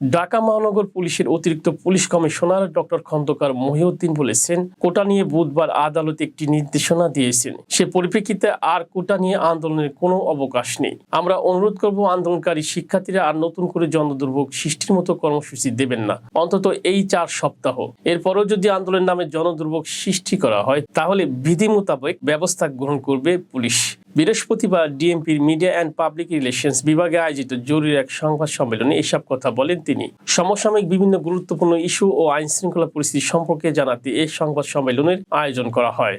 ঢাকা মহানগর পুলিশের অতিরিক্ত police commissioner doctor Khandakar Mohiuddin বলেছেন, কোটা নিয়ে বুধবার আদালতে একটি নির্দেশনা দিয়েছেন। সে পরিপ্রেক্ষিতে আর কোটা নিয়ে আন্দোলনের কোনো অবকাশ নেই। আমরা অনুরোধ করব আন্দোলনকারী শিক্ষার্থীরা আর নতুন করে জনদুর্ভোগ সৃষ্টির মতো কর্মসূচি দেবেন না। অন্তত এই চার সপ্তাহ। এরপরও যদি আন্দোলনের নামে জনদুর্ভোগ সৃষ্টি করা হয়, তাহলে বিধি মোতাবেক ব্যবস্থা গ্রহণ করবে পুলিশ। বৃহস্পতিবার ডিএমপির মিডিয়া অ্যান্ড পাবলিক রিলেশনস বিভাগে আয়োজিত জরুরি এক সংবাদ সম্মেলনে এসব কথা বলেন তিনি। সমসাময়িক বিভিন্ন গুরুত্বপূর্ণ ইস্যু ও আইন শৃঙ্খলা পরিস্থিতি সম্পর্কে জানাতে এই সংবাদ সম্মেলনের আয়োজন করা হয়।